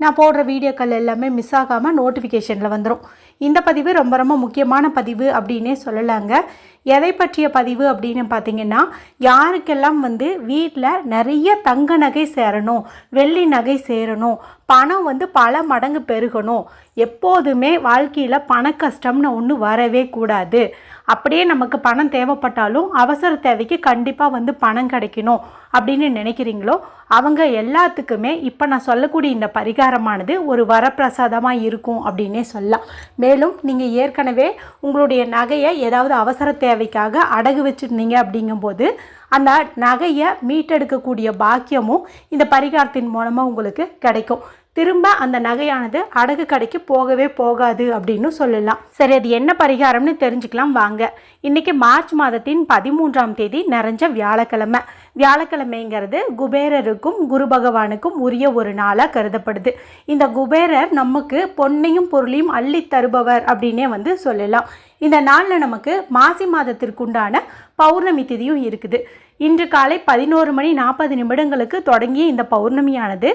நான் போடுற வீடியோக்கள் எல்லாமே மிஸ் ஆகாமல் நோட்டிஃபிகேஷனில் வந்துடும் இந்த பதிவு ரொம்ப ரொம்ப முக்கியமான பதிவு அப்படின்னே சொல்லலாங்க. எதை பற்றிய பதிவு அப்படின்னு பார்த்தீங்கன்னா யாருக்கெல்லாம் வந்து வீட்டில் நிறைய தங்க நகை சேரணும் வெள்ளி நகை சேரணும் பணம் வந்து பல மடங்கு பெருகணும் எப்போதுமே வாழ்க்கையில் பண கஷ்டம்னு ஒன்று வரவே கூடாது. அப்படியே நமக்கு பணம் தேவைப்பட்டாலும் அவசர தேவைக்கு கண்டிப்பாக வந்து பணம் கிடைக்கணும் அப்படின்னு நினைக்கிறீங்களோ அவங்க எல்லாத்துக்குமே இப்போ நான் சொல்லக்கூடிய இந்த பரிகாரமானது ஒரு வரப்பிரசாதமாக இருக்கும் அப்படின்னே சொல்லலாம். மேலும் நீங்கள் ஏற்கனவே உங்களுடைய நகையை ஏதாவது அவசர தேவைக்காக அடகு வச்சுருந்தீங்க அப்படிங்கும்போது அந்த நகையை மீட்டெடுக்கக்கூடிய பாக்கியமும் இந்த பரிகாரத்தின் மூலமாக உங்களுக்கு கிடைக்கும். திரும்ப அந்த நகையானது அடகு கடைக்கு போகவே போகாது அப்படின்னு சொல்லலாம். சரி அது என்ன பரிகாரம்னு தெரிஞ்சுக்கலாம் வாங்க. இன்னைக்கு மார்ச் மாதத்தின் பதிமூன்றாம் தேதி நிறைஞ்ச வியாழக்கிழமை. வியாழக்கிழமைங்கிறது குபேரருக்கும் குரு பகவானுக்கும் உரிய ஒரு நாளாக கருதப்படுது. இந்த குபேரர் நமக்கு பொன்னையும் பொருளையும் அள்ளி தருபவர் அப்படின்னே வந்து சொல்லலாம். இந்த நாளில் நமக்கு மாசி மாதத்திற்குண்டான பௌர்ணமி திதியும் இருக்குது. இன்று காலை பதினோரு மணி நாற்பது நிமிடங்களுக்கு தொடங்கிய இந்த பௌர்ணமியானது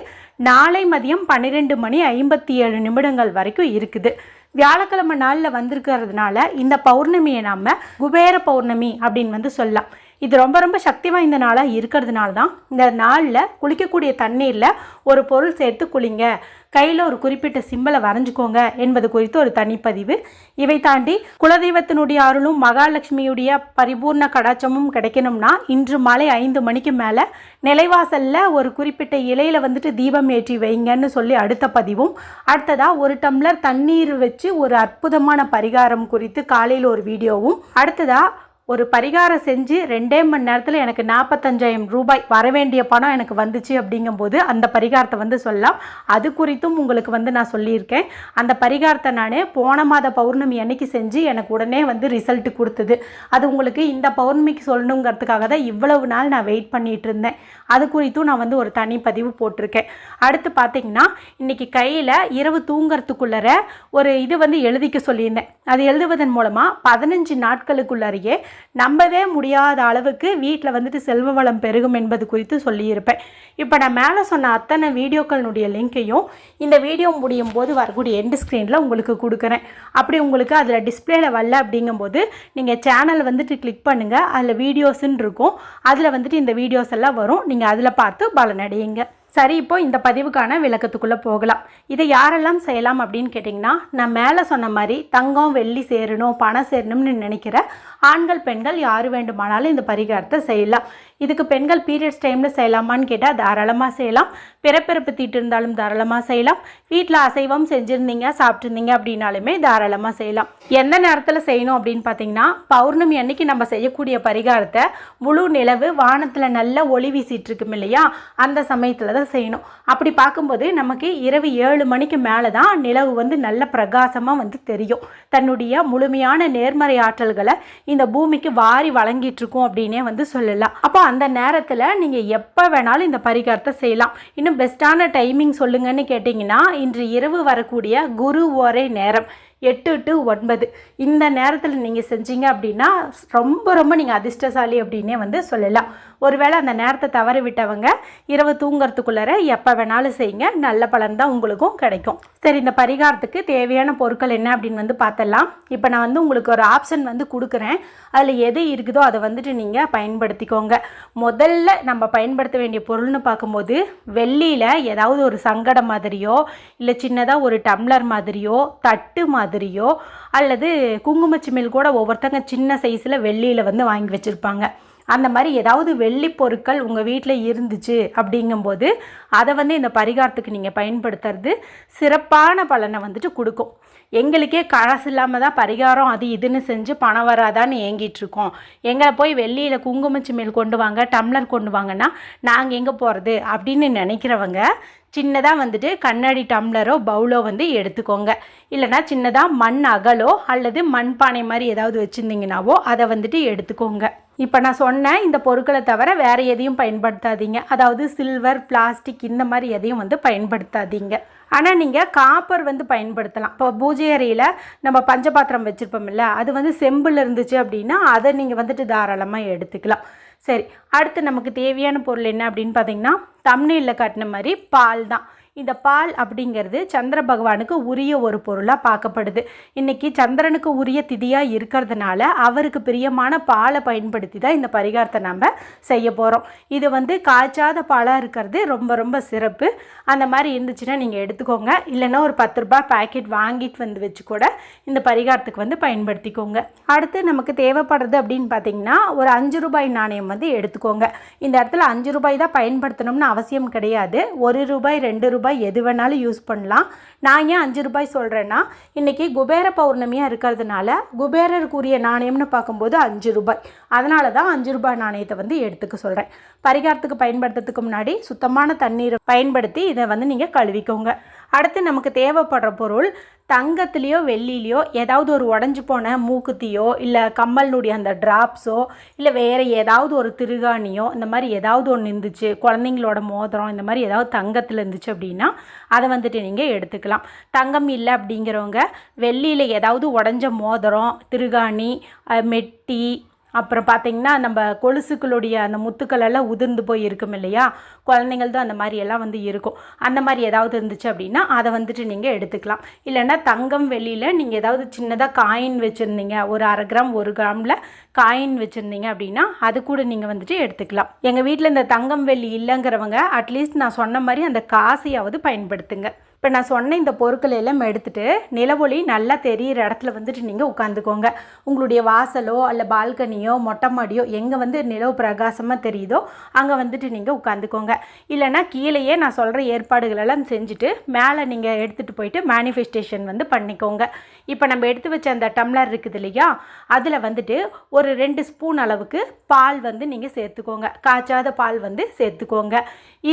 நாளை மதியம் பன்னிரெண்டு மணி ஐம்பத்தி ஏழு நிமிடங்கள் வரைக்கும் இருக்குது. வியாழக்கிழமை நாளில் வந்திருக்கிறதுனால இந்த பௌர்ணமியை நாம் குபேர பௌர்ணமி அப்படின்னு வந்து சொல்லலாம். இது ரொம்ப ரொம்ப சக்தி வாய்ந்த நாளாக இருக்கிறதுனால தான் இந்த நாளில் குளிக்கக்கூடிய தண்ணீரில் ஒரு பொருள் சேர்த்து குளிங்க. கையில் ஒரு குறிப்பிட்ட சிம்பலை வரைஞ்சிக்கோங்க என்பது குறித்து ஒரு தனிப்பதிவு. இவை தாண்டி குலதெய்வத்தினுடைய அருளும் மகாலட்சுமியுடைய பரிபூர்ண கடாச்சமும் கிடைக்கணும்னா இன்று மாலை ஐந்து மணிக்கு மேலே நிலைவாசலில் ஒரு குறிப்பிட்ட இலையில் வந்துட்டு தீபம் ஏற்றி வைங்கன்னு சொல்லி அடுத்த பதிவும். அடுத்ததாக ஒரு டம்ளர் தண்ணீர் வச்சு ஒரு அற்புதமான பரிகாரம் குறித்து காலையில் ஒரு வீடியோவும். அடுத்ததாக ஒரு பரிகாரம் செஞ்சு ரெண்டே மணி நேரத்தில் எனக்கு நாற்பத்தஞ்சாயிரம் ரூபாய் வர வேண்டிய பணம் எனக்கு வந்துச்சு அப்படிங்கும்போது அந்த பரிகாரத்தை வந்து சொல்லலாம். அது குறித்தும் உங்களுக்கு வந்து நான் சொல்லியிருக்கேன். அந்த பரிகாரத்தை நான் போன மாத பௌர்ணமி அன்னைக்கு செஞ்சு எனக்கு உடனே வந்து ரிசல்ட் கொடுத்தது. அது உங்களுக்கு இந்த பௌர்ணமிக்கு சொல்லணுங்கிறதுக்காக தான் இவ்வளவு நாள் நான் வெயிட் பண்ணிகிட்டு இருந்தேன். அது குறித்தும் நான் வந்து ஒரு தனி பதிவு போட்டிருக்கேன். அடுத்து பார்த்தீங்கன்னா இன்னைக்கு கையில் இரவு தூங்கிறதுக்குள்ளற ஒரு இது வந்து எழுதிக்க சொல்லியிருந்தேன். அது எழுதுவதன் மூலமாக பதினஞ்சு நாட்களுக்குள்ளரையே நம்பவே முடியாத அளவுக்கு வீட்டில் வந்துட்டு செல்வ வளம் பெருகும் என்பது குறித்து சொல்லியிருப்பேன். இப்போ நான் மேலே சொன்ன அத்தனை வீடியோக்களினுடைய லிங்க்கையும் இந்த வீடியோ முடியும் போது வரக்கூடிய எண்டு ஸ்க்ரீனில் உங்களுக்கு கொடுக்குறேன். அப்படி உங்களுக்கு அதில் டிஸ்பிளேல வரல அப்படிங்கும்போது நீங்கள் சேனல் வந்துட்டு கிளிக் பண்ணுங்கள் அதில் வீடியோஸுன்னு இருக்கும். அதில் வந்துட்டு இந்த வீடியோஸ் எல்லாம் வரும். நீங்கள் அதில் பார்த்து பலனடையுங்க. சரி இப்போ இந்த பதிவுக்கான விளக்கத்துக்குள்ளே போகலாம். இதை யாரெல்லாம் செய்யலாம் அப்படின்னு கேட்டிங்கன்னா நான் மேலே சொன்ன மாதிரி தங்கம் வெள்ளி சேரணும் பணம் சேரணும்னு நினைக்கிற ஆண்கள் பெண்கள் யார் வேண்டுமானாலும் இந்த பரிகாரத்தை செய்யலாம். இதுக்கு பெண்கள் பீரியட்ஸ் டைமில் செய்யலாமான்னு கேட்டால் தாராளமாக செய்யலாம். பிறப்பிறப்பு தீட்டு இருந்தாலும் தாராளமாக செய்யலாம். வீட்டில் அசைவம் செஞ்சுருந்தீங்க சாப்பிட்ருந்தீங்க அப்படின்னாலுமே தாராளமாக செய்யலாம். எந்த நேரத்தில் செய்யணும் அப்படின்னு பார்த்தீங்கன்னா பௌர்ணமி அன்னைக்கு நம்ம செய்யக்கூடிய பரிகாரத்தை முழு நிலவு வானத்தில் நல்ல ஒளி வீசிட்டு இருக்கும் இல்லையா அந்த சமயத்தில் தான் செய்யணும். அப்படி பார்க்கும்போது நமக்கு இரவு ஏழு மணிக்கு மேலே தான் நிலவு வந்து நல்ல பிரகாசமாக வந்து தெரியும். தன்னுடைய முழுமையான நேர்மறை ஆற்றல்களை இந்த பூமிக்கு வாரி வழங்கிட்டு இருக்கும் அப்படின்னே வந்து சொல்லலாம். அப்போ அந்த நேரத்தில் நீங்கள் எப்போ வேணாலும் இந்த பரிகாரத்தை செய்யலாம். இன்னும் பெஸ்ட்டான டைமிங் சொல்லுங்கன்னு கேட்டிங்கன்னா இன்று இரவு வரக்கூடிய குரு ஒரே நேரம். எட்டு டு ஒன்பது. இந்த நேரத்தில் நீங்கள் செஞ்சீங்க அப்படின்னா ரொம்ப ரொம்ப நீங்கள் அதிர்ஷ்டசாலி அப்படின்னே வந்து சொல்லலாம். ஒருவேளை அந்த நேரத்தை தவற விட்டவங்க இரவு தூங்குறதுக்குள்ளார எப்போ வேணாலும் செய்யுங்க. நல்ல பலன் தான் உங்களுக்கும் கிடைக்கும். சரி இந்த பரிகாரத்துக்கு தேவையான பொருட்கள் என்ன அப்படின்னு வந்து பார்த்தலாம் இப்போ நான் வந்து உங்களுக்கு ஒரு ஆப்ஷன் வந்து கொடுக்குறேன். அதில் எது இருக்குதோ அதை வந்துட்டு நீங்கள் பயன்படுத்திக்கோங்க. முதல்ல நம்ம பயன்படுத்த வேண்டிய பொருள்னு பார்க்கும்போது வெள்ளியில் ஏதாவது ஒரு சங்கடம் மாதிரியோ இல்லை சின்னதாக ஒரு டம்ளர் மாதிரியோ தட்டு மாதிரி மாதிரியோ அல்லது குங்குமச்சிமில் கூட ஒவ்வொருத்தங்க சின்ன சைஸில் வெள்ளியில் வந்து வாங்கி வச்சுருப்பாங்க. அந்த மாதிரி ஏதாவது வெள்ளி பொருட்கள் உங்கள் வீட்டில் இருந்துச்சு அப்படிங்கும்போது அதை வந்து இந்த பரிகாரத்துக்கு நீங்கள் பயன்படுத்துறது சிறப்பான பலனை வந்துட்டு கொடுக்கும். எங்களுக்கே காசு இல்லாமல் தான் பரிகாரம் அது இதுன்னு செஞ்சு பணம் வராதான்னு ஏங்கிட்டுருக்கோம். எங்களை போய் வெள்ளியில் குங்குமச்சிமில் கொண்டு வாங்க டம்ளர் கொண்டு வாங்கன்னா நாங்கள் எங்கே போகிறது அப்படின்னு நினைக்கிறவங்க சின்னதாக வந்துட்டு கண்ணாடி டம்ளரோ பவுலோ வந்து எடுத்துக்கோங்க. இல்லைனா சின்னதாக மண் அகலோ அல்லது மண்பானை மாதிரி ஏதாவது வச்சுருந்தீங்கனாவோ அதை வந்துட்டு எடுத்துக்கோங்க. இப்போ நான் சொன்ன இந்த பொருட்களை தவிர வேறு எதையும் பயன்படுத்தாதீங்க. அதாவது சில்வர் பிளாஸ்டிக் இந்த மாதிரி எதையும் வந்து பயன்படுத்தாதீங்க. ஆனால் நீங்கள் காப்பர் வந்து பயன்படுத்தலாம். இப்போ பூஜை அறையில் நம்ம பஞ்சபாத்திரம் வச்சுருப்போம்ல அது வந்து செம்பில் இருந்துச்சு அப்படின்னா அதை நீங்கள் வந்துட்டு தாராளமாக எடுத்துக்கலாம். சரி அடுத்து நமக்கு தேவையான பொருள் என்ன அப்படின்னு பார்த்தீங்கன்னா தமிழில் காட்டின மாதிரி பால் தான். இந்த பால் அப்படிங்கிறது சந்திர பகவானுக்கு உரிய ஒரு பொருளாக பார்க்கப்படுது. இன்றைக்கி சந்திரனுக்கு உரிய திதியாக இருக்கிறதுனால அவருக்கு பிரியமான பாலை பயன்படுத்தி தான் இந்த பரிகாரத்தை நம்ம செய்ய போகிறோம் இது வந்து காய்ச்சாத பாலாக இருக்கிறது ரொம்ப ரொம்ப சிறப்பு. அந்த மாதிரி இருந்துச்சுன்னா நீங்கள் எடுத்துக்கோங்க. இல்லைன்னா ஒரு பத்து ரூபாய் பேக்கெட் வாங்கிட்டு வந்து வச்சு கூட இந்த பரிகாரத்துக்கு வந்து பயன்படுத்திக்கோங்க. அடுத்து நமக்கு தேவைப்படுறது அப்படின்னு பார்த்தீங்கன்னா ஒரு அஞ்சு ரூபாய் நாணயம் வந்து எடுத்துக்கோங்க. இந்த இடத்துல அஞ்சு ரூபாய் தான் பயன்படுத்தணும்னு அவசியம் கிடையாது. ஒரு ரூபாய் ரெண்டு ரூபாய் எது வேணாலும் யூஸ் பண்ணலாம். நான் ஏன் அஞ்சு ரூபாய் சொல்கிறேன்னா இன்றைக்கி குபேர பௌர்ணமியாக இருக்கிறதுனால குபேரருக்குரிய நாணயம்னு பார்க்கும்போது அஞ்சு ரூபாய். அதனால தான் அஞ்சு ரூபாய் நாணயத்தை வந்து எடுத்துக்க சொல்கிறேன் பரிகாரத்துக்கு பயன்படுத்துறதுக்கு முன்னாடி சுத்தமான தண்ணீரை பயன்படுத்தி இதை வந்து நீங்கள் கழுவிக்கோங்க. அடுத்து நமக்கு தேவைப்படுற பொருள் தங்கத்துலேயோ வெள்ளிலேயோ ஏதாவது ஒரு உடஞ்சி போன மூக்குத்தியோ இல்லை கம்மல்னுடைய அந்த ட்ராப்ஸோ இல்லை வேறு ஏதாவது ஒரு திருகாணியோ இந்த மாதிரி ஏதாவது ஒன்று இருந்துச்சு குழந்தைங்களோட மோதிரம் இந்த மாதிரி ஏதாவது தங்கத்தில் இருந்துச்சு அப்படின்னா அதை வந்துட்டு நீங்கள் எடுத்துக்கலாம். தங்கம் இல்லை அப்படிங்கிறவங்க வெள்ளியில் ஏதாவது உடஞ்ச மோதிரம் திருகாணி மெட்டி அப்புறம் பார்த்தீங்கன்னா நம்ம கொலுசுக்களுடைய அந்த முத்துக்கள் எல்லாம் உதிர்ந்து போய் இருக்கும் இல்லையா? குழந்தைங்களது அந்த மாதிரி எல்லாம் வந்து இருக்கும். அந்த மாதிரி ஏதாவது இருந்துச்சு அப்படின்னா அதை வந்துட்டு நீங்கள் எடுத்துக்கலாம். இல்லைன்னா தங்கம் வெளியில் நீங்கள் ஏதாவது சின்னதாக காயின் வச்சுருந்தீங்க. ஒரு அரை கிராம் ஒரு கிராமில் காயின் வச்சுருந்தீங்க அப்படின்னா அது கூட நீங்கள் வந்துட்டு எடுத்துக்கலாம். எங்கள் வீட்டில் இந்த தங்கம் வெள்ளி இல்லைங்கிறவங்க அட்லீஸ்ட் நான் சொன்ன மாதிரி அந்த காசையாவது பயன்படுத்துங்க. இப்போ நான் சொன்ன இந்த பொருட்கள் எல்லாம் எடுத்துகிட்டு நிலவொளி நல்லா தெரியிற இடத்துல வந்துட்டு நீங்கள் உட்காந்துக்கோங்க உங்களுடைய வாசலோ அல்ல பால்கனியோ மொட்டை மாடியோ எங்கே வந்து நிலவு பிரகாசமாக தெரியுதோ அங்கே வந்துட்டு நீங்கள் உட்காந்துக்கோங்க இல்லைன்னா கீழேயே நான் சொல்கிற ஏற்பாடுகள் எல்லாம் செஞ்சுட்டு மேலே நீங்கள் எடுத்துகிட்டு போயிட்டு மேனிஃபெஸ்டேஷன் வந்து பண்ணிக்கோங்க. இப்போ நம்ம எடுத்து வச்ச அந்த டம்ளர் இருக்குது இல்லையா? அதில் வந்துட்டு ஒரு ரெண்டு ஸ்பூன் அளவுக்கு பால் வந்து நீங்கள் சேர்த்துக்கோங்க. காய்ச்சாத பால் வந்து சேர்த்துக்கோங்க.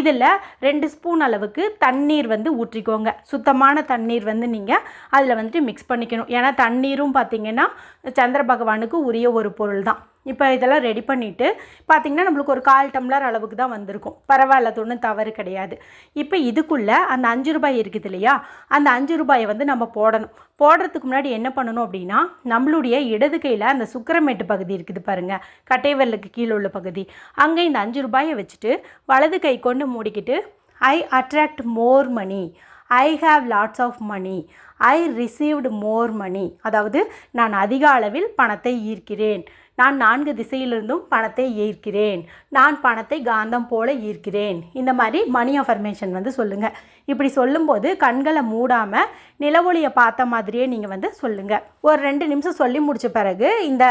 இதில் ரெண்டு ஸ்பூன் அளவுக்கு தண்ணீர் வந்து ஊற்றிக்கோங்க. சுத்தமான தண்ணீர் வந்து நீங்கள் அதில் வந்துட்டு மிக்ஸ் பண்ணிக்கணும். ஏன்னா தண்ணீரும் பார்த்தீங்கன்னா சந்திர பகவானுக்கு உரிய ஒரு பொருள் தான் இப்போ இதெல்லாம் ரெடி பண்ணிவிட்டு பார்த்திங்கன்னா நம்மளுக்கு ஒரு கால் டம்ளர் அளவுக்கு தான் வந்திருக்கும். பரவாயில்ல ஒன்றும் தவறு கிடையாது. இப்போ இதுக்குள்ளே அந்த அஞ்சு ரூபாய் இருக்குது இல்லையா? அந்த அஞ்சு ரூபாயை வந்து நம்ம போடணும். போடுறதுக்கு முன்னாடி என்ன பண்ணணும் அப்படின்னா நம்மளுடைய இடது கையில் அந்த சுக்கரமேட்டு பகுதி இருக்குது பாருங்கள் கட்டைவரலுக்கு கீழே உள்ள பகுதி. அங்கே இந்த அஞ்சு ரூபாயை வச்சுட்டு வலது கை கொண்டு மூடிக்கிட்டு I attract more money I have lots of money I received more money அதாவது நான் அதிக அளவில் பணத்தை ஈர்க்கிறேன். நான் நான்கு திசையிலிருந்தும் பணத்தை ஈர்க்கிறேன். நான் பணத்தை காந்தம் போல ஈர்க்கிறேன். இந்த மாதிரி மணி அஃபர்மேஷன் வந்து சொல்லுங்கள் இப்படி சொல்லும்போது கண்களை மூடாமல் நிலவொளியை பார்த்த மாதிரியே நீங்கள் வந்து சொல்லுங்கள் ஒரு ரெண்டு நிமிஷம் சொல்லி முடித்த பிறகு இந்த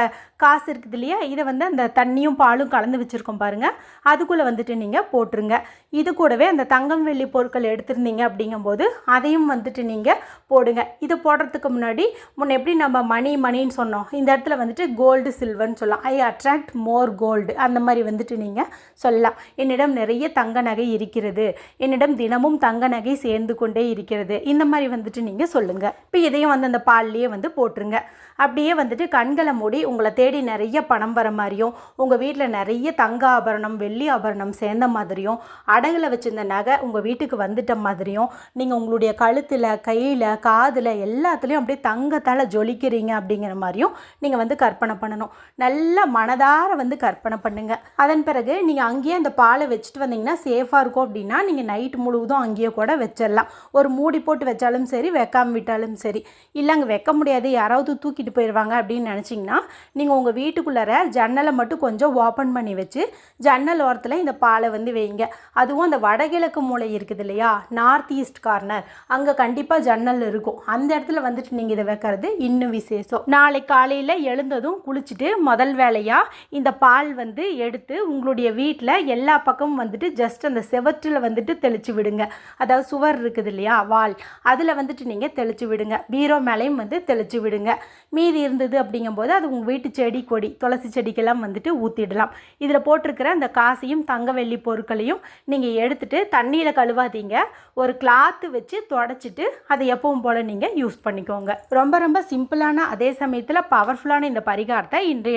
காசு இருக்குது இல்லையா? இதை வந்து அந்த தண்ணியும் பாலும் கலந்து வச்சுருக்கோம் பாருங்கள் அதுக்குள்ளே வந்துட்டு நீங்கள் போட்டுருங்க. இது கூடவே அந்த தங்கம் வெள்ளி பொருட்கள் எடுத்திருந்தீங்க அப்படிங்கும்போது அதையும் வந்துட்டு நீங்கள் போடுங்க. இது போடுறதுக்கு முன்னாடி முன்ன எப்படி நம்ம மணி மணின்னு சொன்னோம். இந்த இடத்துல வந்துட்டு கோல்டு சில்வர்னு சொல்லலாம். ஐ அட்ராக்ட் மோர் கோல்டு அந்த மாதிரி வந்துட்டு நீங்கள் சொல்லலாம். என்னிடம் நிறைய தங்க நகை இருக்கிறது. என்னிடம் தினமும் தங்க நகை சேர்ந்து கொண்டே இருக்கிறது. இந்த மாதிரி வந்துட்டு நீங்கள் சொல்லுங்கள் இப்போ இதையும் வந்து அந்த பால்லையே வந்து போட்டுருங்க. அப்படியே வந்துட்டு கண்களை மூடி உங்களை தேடி நிறைய பணம் வர மாதிரியும் உங்கள் வீட்டில் நிறைய தங்க ஆபரணம் வெள்ளி ஆபரணம் சேர்ந்த மாதிரியும் அடகுல வச்சிருந்த நகை உங்கள் வீட்டுக்கு வந்துட்ட மாதிரியும் நீங்கள் உங்களுடைய கழுத்தில் கையில் காதில் எல்லாத்துலேயும் அப்படியே தங்கத்தால் ஜொலிக்கிறீங்க அப்படிங்கிற மாதிரியும் நீங்கள் வந்து கற்பனை பண்ணணும். நல்லா மனதார வந்து கற்பனை பண்ணுங்கள் அதன் பிறகு நீங்கள் அங்கேயே அந்த பாலை வச்சுட்டு வந்தீங்கன்னா சேஃபாக இருக்கும் அப்படின்னா நீங்கள் நைட் முழுவதும் அங்கேயே கூட வச்சிடலாம். ஒரு மூடி போட்டு வச்சாலும் சரி வைக்காமல் விட்டாலும் சரி. இல்லை அங்கே வைக்க முடியாது. யாராவது தூக்கிட்டு போயிடுவாங்க அப்படின்னு நினச்சிங்கன்னா நீங்கள் உங்கள் வீட்டுக்குள்ளார ஜன்னலை மட்டும் கொஞ்சம் ஓப்பன் பண்ணி வச்சு ஜன்னல் ஓரத்தில் இந்த பாலை வந்து வைங்க. அதுவும் அந்த வடகிழக்கு மூளை இருக்குது இல்லையா? நார்த் ஈஸ்ட் கார்னர் அங்கே கண்டிப்பாக ஜன்னல் இருக்கும். அந்த இடத்துல வந்துட்டு நீங்கள் இதை வைக்கிறது இன்னும் விசேஷம். நாளை காலையில் எழுந்ததும் குளிச்சுட்டு முதல் வேலையாக இந்த பால் வந்து எடுத்து உங்களுடைய வீட்டில் எல்லா பக்கமும் வந்துட்டு ஜஸ்ட் அந்த செவற்றில் வந்துட்டு தெளித்து விடுங்க. அதாவது சுவர் இருக்குது இல்லையா? வால். அதில் வந்துட்டு நீங்கள் தெளித்து விடுங்க. பீரோ மேலேயும் வந்து தெளித்து விடுங்க. மீதி இருந்தது அப்படிங்கும்போது அது உங்கள் வீட்டு செடி கொடி துளசி செடிக்கெல்லாம் வந்துட்டு ஊற்றிடலாம் இதில் போட்டிருக்கிற அந்த காசையும் தங்க வெள்ளி பொருட்களையும் நீங்கள் எடுத்துட்டு தண்ணியில் கழுவாதீங்க. ஒரு கிளாத்து வச்சு தொடச்சிட்டு அதை எப்பவும் போல் நீங்கள் யூஸ் பண்ணிக்கோங்க. ரொம்ப ரொம்ப சிம்பிளான அதே சமயத்தில் பவர்ஃபுல்லான இந்த பரிகாரத்தை இன்றைய